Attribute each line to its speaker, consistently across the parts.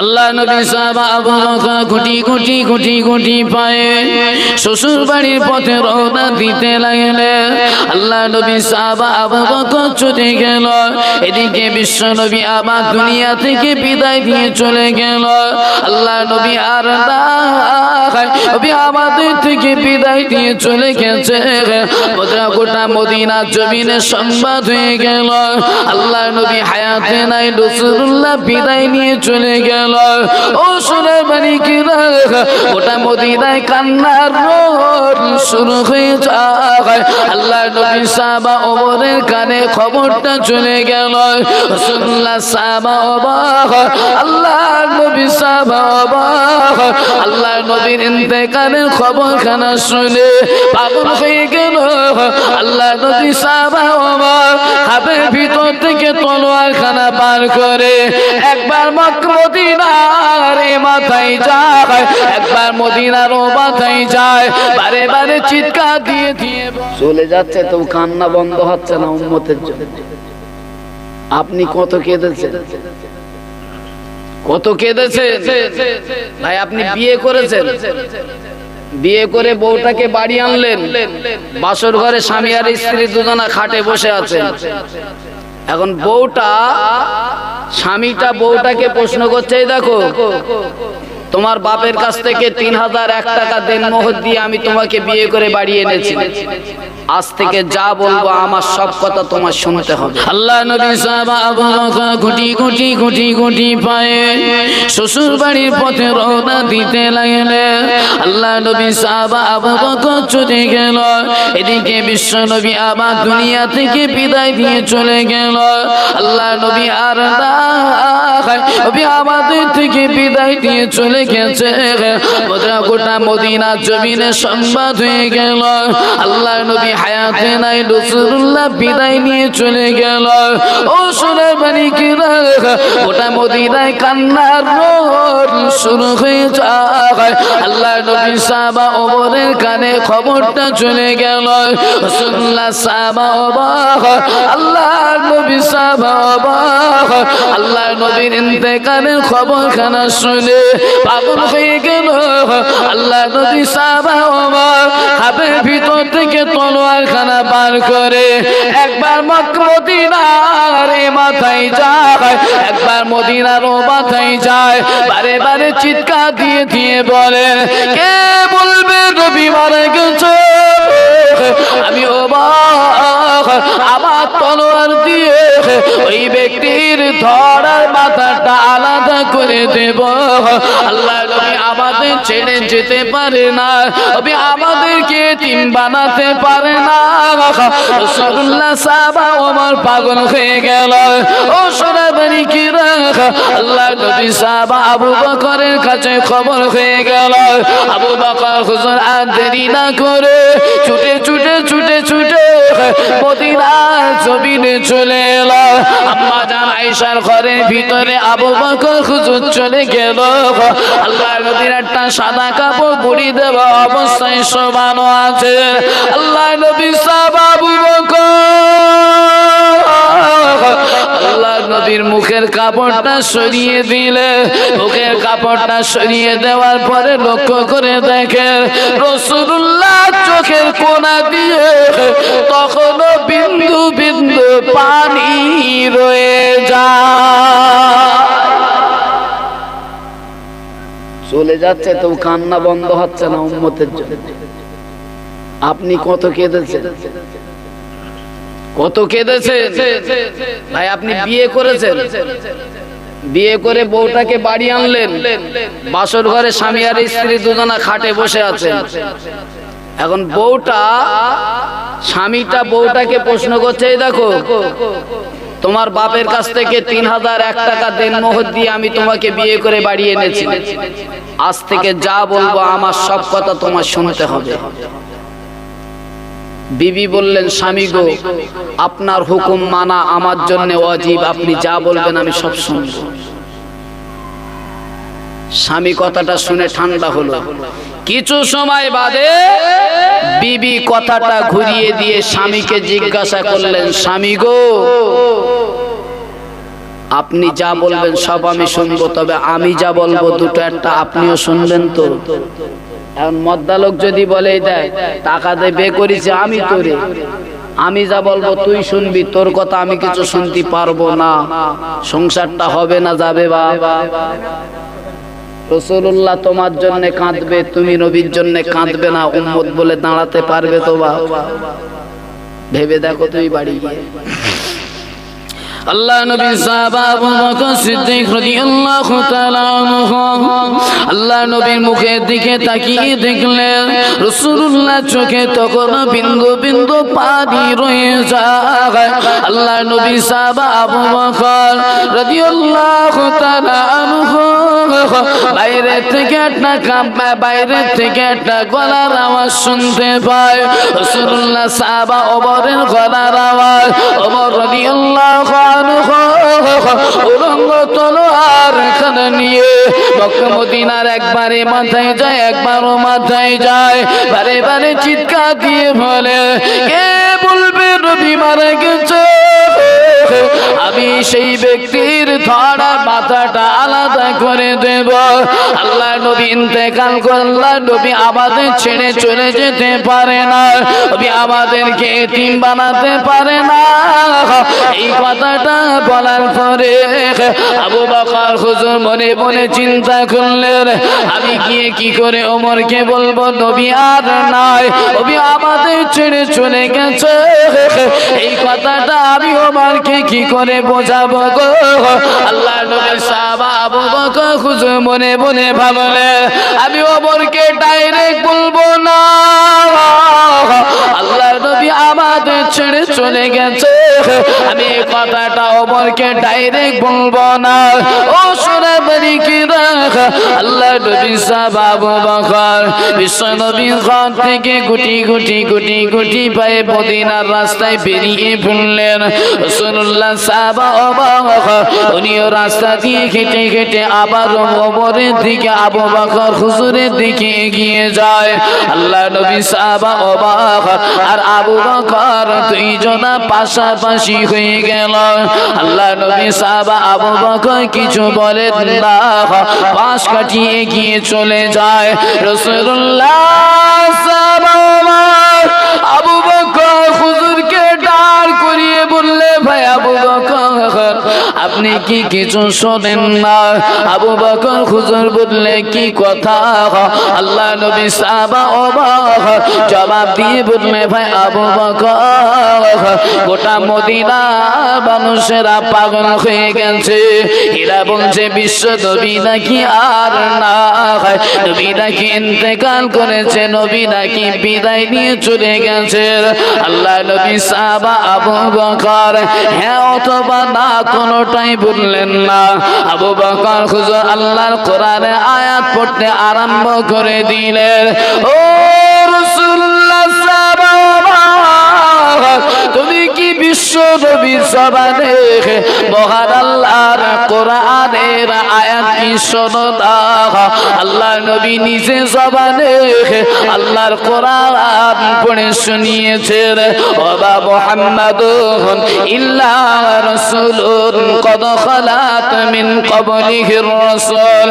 Speaker 1: আল্লাহ নবী সাহাবা আবু বকর গুটি গুটি গুটি গুটি পায়ে শ্বশুর বাড়ির পথে রওনা দিতে লাগলে আল্লাহ নবী সাহাবা আবু বকর ছুটে গেল। এদিকে বিশ্ব নবী আবার দুনিয়া থেকে বিদায় দিয়ে চলে গেল। আল্লাহ নবী আর নবী আমাদের থেকে বিদায় দিয়ে চলে গেছে। গোটা মদিনা জমিনে সংবাদ হয়ে গেল। আল্লাহ নবী হায়াতে নাই রসুল্লাহ বিদায় নিয়ে চলে গেল। ও সোনার বাড়ি কিরা গোটা মদিনায় কান্নার রোড শুরু হয়ে যায়। আল্লাহ নবী সাহাবা ওমরের কানে খবরটা চলে গেল রসুল্লাহ সাহাবা অবাক আল্লাহ নবী সাহাবা অবাক আল্লাহ নবীর খবর খানা শুনে পাগল হয়ে গেল। আল্লাহ নবী সাহাবা অবাক, হাতের ভিতর থেকে তলোয়ার খানা পার করে একবার মক মদিনার মাথায় যায়। একবার মদিনার মাথায় যায়। বারে বারে চিৎকার দিয়ে দিয়ে
Speaker 2: চলে যাচ্ছে তো কান্না বন্ধ হচ্ছে না উম্মতের জন্য। আপনি কত কেঁদেছেন? কত কেঁদেছেন? ভাই, আপনি বিয়ে করেছেন? বিয়ে করে বউটাকে বাড়ি আনলেন। বাসর ঘরে স্বামী আর স্ত্রী দুজনা খাটে বসে আছেন। এখন বউটা স্বামীটা বউটাকে প্রশ্ন করছে দেখো তোমার বাপের কাছ থেকে তিন হাজার এক টাকা দেন মোহর দিয়ে আমি তোমাকে বিয়ে করে বাড়ি এনেছি। আজ থেকে যা বলব, আমার সব কথা তোমার শুনতে হবে।
Speaker 1: আল্লাহ নবী গুটি গুটি গুটি গুটি পায়ে শ্বশুর বাড়ির পথে রওনা দিতে লাগলে আল্লাহ নবী সাহাবা আবু বকর ছুটে গেল। এদিকে বিশ্ব নবী আবার দুনিয়া থেকে বিদায় দিয়ে চলে গেল। আল্লাহ নবী আর আমাদের থেকে বিদায় দিয়ে চলে গেছে গোটা মদিনা জমিনে সংবাদ হয়ে গেল। আল্লাহ নবী হায়াতে নাই রসুল্লাহ বিদায় নিয়ে চলে গেল। ও সোনার বাড়ি কিরা গোটা মদিনায় কান্নার রোড শুরু হয়ে যায়। আল্লাহ নবী সাহাবা ওমরের কানে খবরটা চলে গেল। রসুল্লাহ সাহাবা অবাক আল্লাহ নবী সাহাবা অবাক আল্লাহ নবীর ইন্তেকালের খবর খানা শুনে পাগল হয়ে গেল। আল্লাহ নবী সাহাবা অবাক হাতের ভিতর থেকে তলোয়ার খানা পার করে একবার মদিনার এ মাথায় যায় একবার মদিনার ও মাথায় যায় বারে বারে চিৎকার দিয়ে দিয়ে বলে কে বলবে নবী মারা গেছে? আমি অবাক আমার তলোয়ার দিয়ে ওই ব্যক্তির ধরার মাথাটা আলাদা করে দেব। আল্লাহ আমাদের ছেড়ে যেতে পারে না। নবী আমাদেরকে তিন বানাতে পারে না। সাহাবা ওমর পাগল হয়ে গেল। ও সোনাবাড়ি কি আল্লাহ নবী সাহাবা আবু বকরের কাছে খবর হয়ে গেল। আবু বকর হুজুর, আর দেরি না করে ছুটে ছুটে ছুটে ছুটে মদিনার জমিনে চলে এলো আম্মা জান আয়েশার ঘরের ভিতরে আবু বকর হুজুর চলে গেল। আল্লাহ নবীর একটা সাদা কাপড় বুড়ি দেওয়া অবস্থায় শোভানো আছে। আল্লাহ নবী সাহাব আবু বকর নবীর মুখের কাপড়টা সরিয়ে দিলে, মুখের কাপড়টা সরিয়ে দেওয়ার পরে লক্ষ্য করে দেখে রসুল্লাহ চোখের কোনা দিয়ে তখনও বিন্দু বিন্দু পানি রয়ে যায়।
Speaker 2: চলে যাচ্ছে তো কান্না বন্ধ হচ্ছে না উম্মতের জন্য। আপনি কত কেঁদেছেন? কত কেঁদেছেন? ভাই, আপনি বিয়ে করেছেন? বিয়ে করে বউটাকে বাড়ি আনলেন। বাসর ঘরে স্বামী আর স্ত্রী দুজনা খাটে বসে আছেন। এখন বউটা, স্বামীটা বউটাকে প্রশ্ন করছে, "এই দেখো, তোমার বাপের কাছ থেকে তিন হাজার এক টাকা দেন মোহর দিয়ে আমি তোমাকে বিয়ে করে বাড়ি এনেছি। আজ থেকে যা বলব, আমার সব কথা তোমার শুনতে হবে। বিবি বললেন, স্বামী গো, আপনার হুকুম মানা আমার জন্য অজীব আপনি যা বলবেন আমি সব শুনব। স্বামী কথাটা শুনে ঠান্ডা হলো। কিছু সময় বাদে বিবি কথাটা ঘুরিয়ে দিয়ে স্বামীকে জিজ্ঞাসা করলেন, স্বামী গো, আপনি যা বলবেন সব আমি শুনব, তবে আমি যা বলব দুটো একটা আপনিও শুনবেন তো? এখন মদ্দালোক যদি বলে দেয় টাকা দিয়ে বে করেছে, আমি তোরে। আমি যা বলব তুই শুনবি, তোর কথা আমি কিছু শুনতে পারব না। সংসারটা হবে না, যাবে বা রসুল্লাহ তোমার জন্য কাঁদবে, তুমি নবীর জন্য কাঁদবে না, উম্মত বলে দাঁড়াতে পারবে তো বা ভেবে দেখো তুই বাড়ি
Speaker 1: আল্লাহ নবী সাহাবা আবু বকর সিদ্দিক রাদিয়াল্লাহু তাআলা আল্লাহ নবীর মুখের দিকে তাকিয়ে দেখলেন, রাসূলুল্লাহ চোখে তখন বিন্দু বিন্দু পানি রয়ে যায়। আল্লাহ নবী সাহাবা আবু বকর রাদিয়াল্লাহু তাআলা আনহু। বাইরে থেকে একটা কাম্পা বাইরে থেকে একটা গলার আওয়াজ শুনতে পায়। রাসূলুল্লাহ সাহাবা ওমরের গলার আওয়াজ ওমর রাদিয়াল্লাহু আনহু উলঙ্গ তলোয়ার একবারে মাথায় যায়, একবারও মাথায় যায়। বারে বারে চিৎকার দিয়ে বলে, কে বলবে রবি মারা গেছে? আমি সেই ব্যক্তির ধরা মাথাটা আলাদা করে দেব। আল্লাহ নবী ইন্তেকাল করল্লা নবী আমাদের ছেড়ে চলে যেতে পারে না। নবী আমাদেরকে এতিম বানাতে পারে না। এই কথাটা বলার পরে আবু বকর হুজুর মনে মনে চিন্তা করলেন, আমি গিয়ে কি করে ওমরকে বলব? নবী আর নয় নবী আমাদের ছেড়ে চলে গেছে। এই কথাটা আমি ওমারকে কি করে বোঝাবো গো? আল্লাহ নবী সাহাবা আবু বকর মনে মনে ভাবলে, আমি ওমরকে ডাইরেক্ট বলব না। আল্লাহ নবী আমাদের ছেড়ে চলে গেছে। আমি কথাটা ওমরকে ডাইরেক্ট বলব না। ও সোনা বাড়ি কি আল্লাহ নবী বকর। বিশ্ব নবী থেকে গুটি গুটি গুটি গুটি পায়ে মদিনার রাস্তায় বেরিয়ে উনিও রাস্তা দিয়ে হেঁটে হেঁটে আবার ওমরের দিকে আবু বকর হুজুরের দিকে এগিয়ে যায়। আল্লাহ নবী সাহাবা অবাক। আর আবু বকর পাশাপাশি হয়ে গেল। আল্লাহ নবী সাহাবা আবু বকর কিছু বলেন না পাশ কাটিয়ে গিয়ে চলে যায় রাসূলুল্লাহ কি কিছু শোনেন না? আবু বকর হুজুর বললে, কি কথা আল্লাহ নবী সাহাবা অবাক জবাব দিয়ে বললে, ভাই আবু বকর, গোটা মদিনা মানুষেরা পাগল হয়ে গেছে। এরা বলছে, বিশ্ব নবী নাকি আর না? নবী নাকি ইন্তেকাল করেছে, নবী নাকি বিদায় নিয়ে চলে গেছে? আল্লাহ নবী সাহাবা আবু বকর হ্যাঁ অথবা না, কোনোটাই বললেন না। আবু বকর হুজুর আল্লাহর কোরআনে আয়াত পড়তে আরম্ভ করে দিলেন। ও বিশ্ব নবী সবানে মহান আল্লাহর কোরআনের আয়াত কি আল্লাহ নবী নিজে জবানে আল্লাহর কোরআন পড়ে শুনিয়েছেন ওবা মুহাম্মাদুন ইল্লা রাসূলুন কদ খালাত মিন ক্বাবলিহির রাসূল।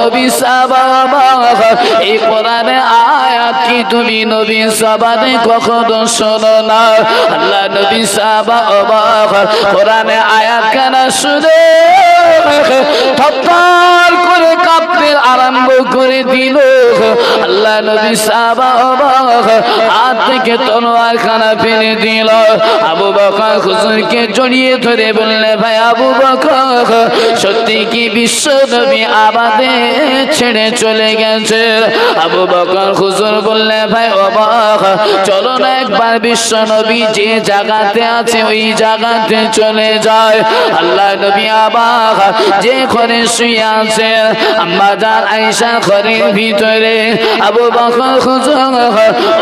Speaker 1: নবী সাহাবা, এই কোরআনে আয়াত কি তুমি নবী সাহাবানে কখনো শোনো না? আল্লাহ নবী সাহাবা অবাক কোরআনে আয়াত কেনা শুনে থপ্পর করে কাঁপতে আরম্ভ করে দিল। আল্লাহ নবী সাহাবা হাত থেকে তলোয়ার খানা ফেলে দিল। আবু বকর হুজুরকে জড়িয়ে ধরে বললে, ভাই আবু বকর, সত্যি কি বিশ্ব নবী আমাদের ছেড়ে চলে গেছে? আবু বকর হুজুর বললে, ভাই অবাক, চলো না একবার বিশ্ব নবী যে জায়গাতে আছে, ওই জায়গাতে চলে যায়। আল্লাহ নবী আবাক যে ঘরে শুয়ে আছে, আম্মা জান আয়েশা ঘরের ভিতরে আবু বকর হুজুর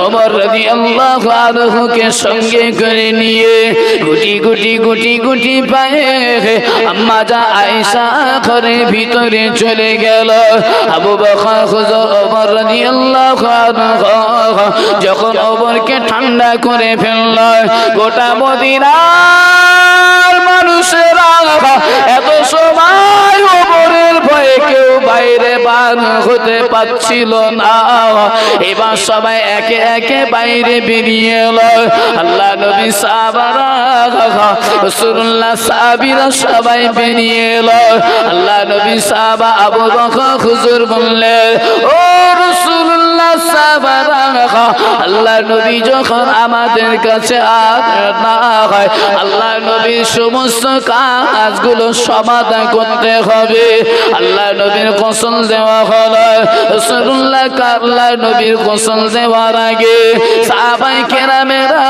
Speaker 1: ওমর রাদিয়াল্লাহু আনহুকে সঙ্গে করে নিয়ে গুটি গুটি গুটি গুটি পায়ে আম্মা জান আয়েশা ঘরের ভিতরে চলে গেল। আবু বকর হুজুর ওমর রাদিয়াল্লাহু আনহু যখন ওমরকে ঠান্ডা করে ফেলল, গোটা মদিনার মানুষেরা এত সময় কেউ বাইরে বার হতে পারছিল না। এবার সবাই একে একে বাইরে বেরিয়ে এলো। আল্লাহ নবী সাহাবারা, রাসূলুল্লাহ সবাই বেরিয়ে এলো। আল্লাহ নবী সাহাবা আবু বকর হুজুর বললেন, ও রাসূলুল্লাহ সাহাবারা আল্লাহ নবী যখন আমাদের কাছে না হয়, আল্লাহ নবীর সমস্ত কাজগুলো সমাধান করতে হবে। আল্লাহ নবীর কসল দেওয়া হলো রসুল্লাহ আল্লাহ নবীর দেওয়ার আগে কেরামেরা,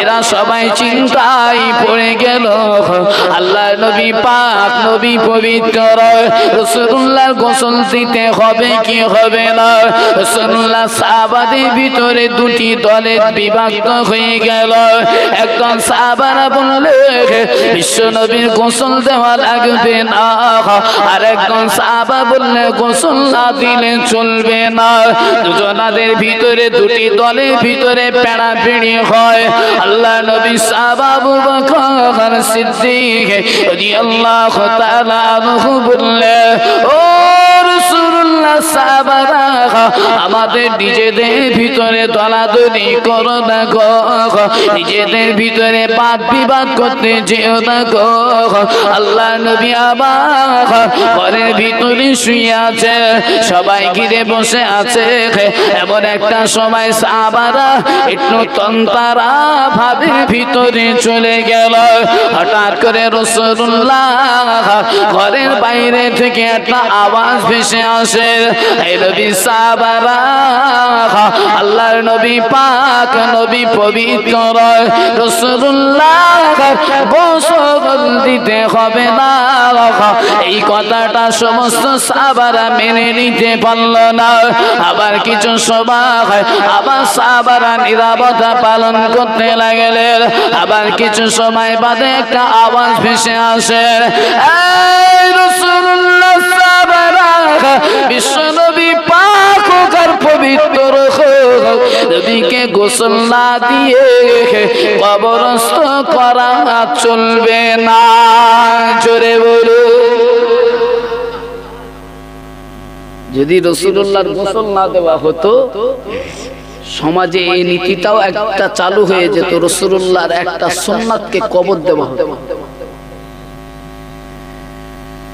Speaker 1: এরা সবাই চিন্তায় পড়ে গেল। আল্লাহ নবী পাক, নবী পবিত্র রসুল্লাহ গোসল দিতে হবে কি হবে না? রসুল্লাহ ভিতরে দুটি দলে বিভক্ত হয়ে গেল। একদম সাহাবারা বললে, বিশ্ব নবীর গোসল দেওয়া লাগবে না। আর একদম সাহাবা বললে, গোসল না দিলে চলবে না। দুজনাদের ভিতরে দুটি দলের ভিতরে পেড়া পেড়ি হয়। আল্লাহ নবী সাহাবু বকর সিদ্দিক রাদিয়াল্লাহু বললে, ও আমাদের নিজেদের ভিতরে দলাদলি করো না নিজেদের ভিতরে বাদ বিবাদ করতে যেও না আল্লাহ নবী ঘরের ভিতরে শুয়ে আছে, সবাই ঘিরে বসে আছে। এমন একটা সময় সাবারা একটু তন্তারা ভাবে ভিতরে চলে গেল। হঠাৎ করে রসুল্লাহ ঘরের বাইরে থেকে একটা আওয়াজ ভেসে আসে। এই নবী সাবারা আল্লাহর নবী পাক, নবী পবিত্র। রসুল্লাহ গোসল দিতে হবে না। এই কথাটা সমস্ত সাবারা মেনে নিতে পারল না। আবার কিছু সময় আবার সাবারা নিরাপত্তা পালন করতে লাগলেন। আবার কিছু সময় বাদে একটা আওয়াজ ভেসে আসে। সাহাবারা চলবে না।
Speaker 2: যদি রসুল্লাহর গোসল না দেওয়া হতো, সমাজে এই নীতিটাও একটা চালু হয়ে যেত, রসুল্লাহর একটা সোমনাথকে কবর দেওয়া হতো।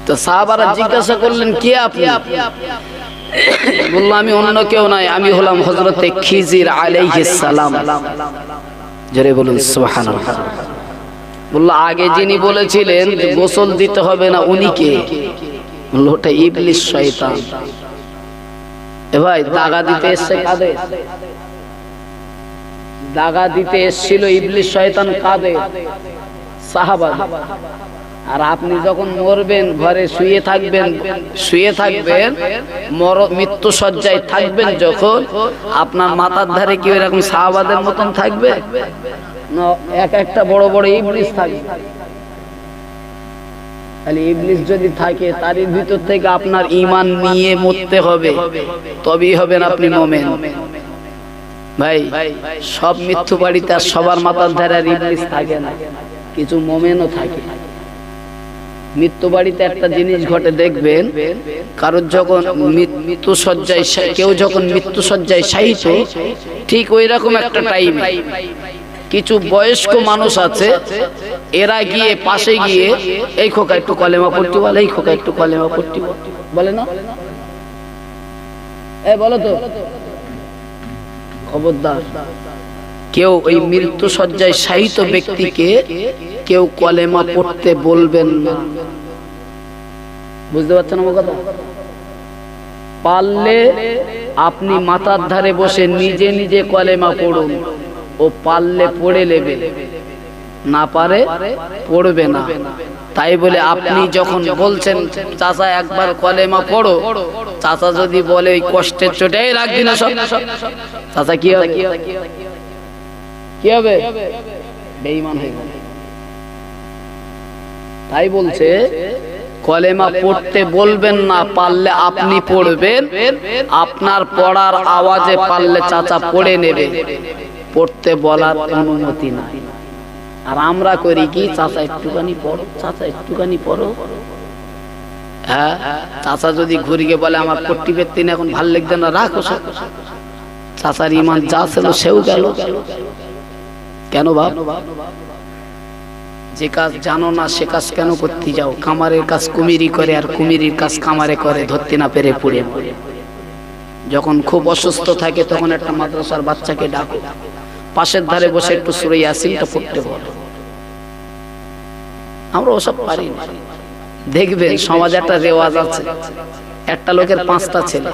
Speaker 2: তো সাহাবারা জিজ্ঞাসা করলেন কে আপনি? বলল আমি অন্য কেউ নাই আমি হলাম হজরতে খিজির সালাম। জোরে বলুন সুবহানাল্লাহ। বলল আগে যিনি বলেছিলেন গোসল দিতে হবে না উনি কে? বলল ওটা ইবলিস শয়তান। এ ভাই দাগা দিতে এসছে কাদের? দাগা দিতে এসছিল ইবলিস শয়তান কাদের? সাহাবা আর আপনি যখন মরবেন, ঘরে শুয়ে থাকবেন শুয়ে থাকবেন, মর মৃত্যু সজ্জায় থাকবেন যখন, আপনার মাথার ধারে কি এরকম সাহাবাদের মতন থাকবে? এক একটা বড় বড় ইবলিস থাকবে। তাহলে ইবলিস যদি থাকে, তারই ভিতর থেকে আপনার ইমান নিয়ে মরতে হবে। তবেই হবেন আপনি মোমেন। ভাই, সব মৃত্যু বাড়িতে আর সবার মাথার ধারে থাকে না। কিছু মোমেনও থাকে। মৃত্যু বাড়িতে একটা জিনিস ঘটে, দেখবেন, কারোর যখন মৃত্যু সজ্জায় কেউ যখন মৃত্যু সজ্জায় শায়িত, ঠিক ওই রকম একটা টাইম কিছু বয়স্ক মানুষ আছে, এরা গিয়ে পাশে গিয়ে, এই খোকা একটু কলেমা পড়তে বলে, এই খোকা একটু কলেমা পড়তে বলে না? এ, বলো তো। খবরদার। কেউ ওই মৃত্যু সজ্জায় শায়িত ব্যক্তিকে কেউ কলেমা পড়তে বলবেন না। বুঝতে পারছেন আমার কথা? পারলে আপনি মাথার ধারে বসে নিজে নিজে কলেমা পড়ুন। ও পারলে পড়ে নেবে। না পারে, পড়বে না। তাই বলে আপনি যখন বলছেন, চাচা, একবার কলেমা পড়ো। চাচা যদি বলে কষ্টের চোটেই রাখবি না সব। চাচা কি হবে? কি হবে? বেঈমান হয়ে গেল। তাই বলছে, কলেমা পড়তে বলবেন না, পারলে আপনি পড়বেন, আপনার পড়ার আওয়াজে পারলে চাচা পড়ে নেবে। পড়তে বলার অনুমতি নাই। আর আমরা করি কি, চাচা একটুখানি পড়ো, চাচা একটুখানি পড়ো। হ্যাঁ চাচা যদি ঘুরিয়ে বলে, আমার পট্টি পেত্তি না এখন ভালো লাগবে না, রাখো। চাচার ইমান যা ছিল সেও গেল। কেন বাপ? যে কাজ জানো না, সে কাজ কেন করতে যাও? কামারের কাজ কুমিরি করে আর কুমিরির কাজ কামারে করে, ধরতে না পেরে পুড়ে। যখন খুব অসুস্থ থাকে, তখন একটা মাদ্রাসার বাচ্চাকে ডাকো। পাশের ধারে বসে একটু সুরে ইয়াসিনটা পড়তে বলো। আমরা ওসব পারি দেখবেন সমাজে একটা রেওয়াজ আছে। একটা লোকের পাঁচটা ছেলে,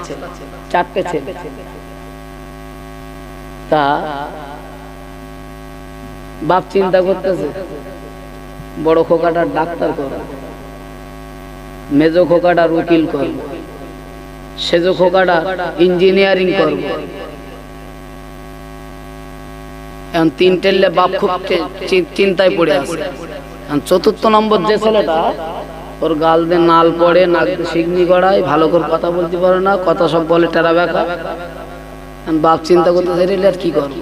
Speaker 2: চারটে ছেলে। তা বাপ চিন্তা করতেছে, বড় খোকাটা ডাক্তার করবে মেজো খোকাটা উকিল করবে সেজো খোকাটা ইঞ্জিনিয়ারিং করবে এখন তিন টেললে বাপ খুব চিন্তায় পড়ে আছে। এখন চতুর্থ নম্বর যে ছেলেটা, ওর গাল দিয়ে নাল পড়ে, নাক সিগনি গড়ায়, ভালো করে কথা বলতে পারে না, কথা সব বলে টেরা এখন বাপ চিন্তা করতে চাইলে আর কি করবে?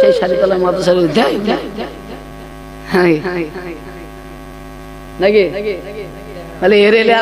Speaker 2: সেই শাড়িতলা মাথা শাড়ি দেয় দেয়, দেয়। হ্যাঁ নাকি তাহলে এর এলে আর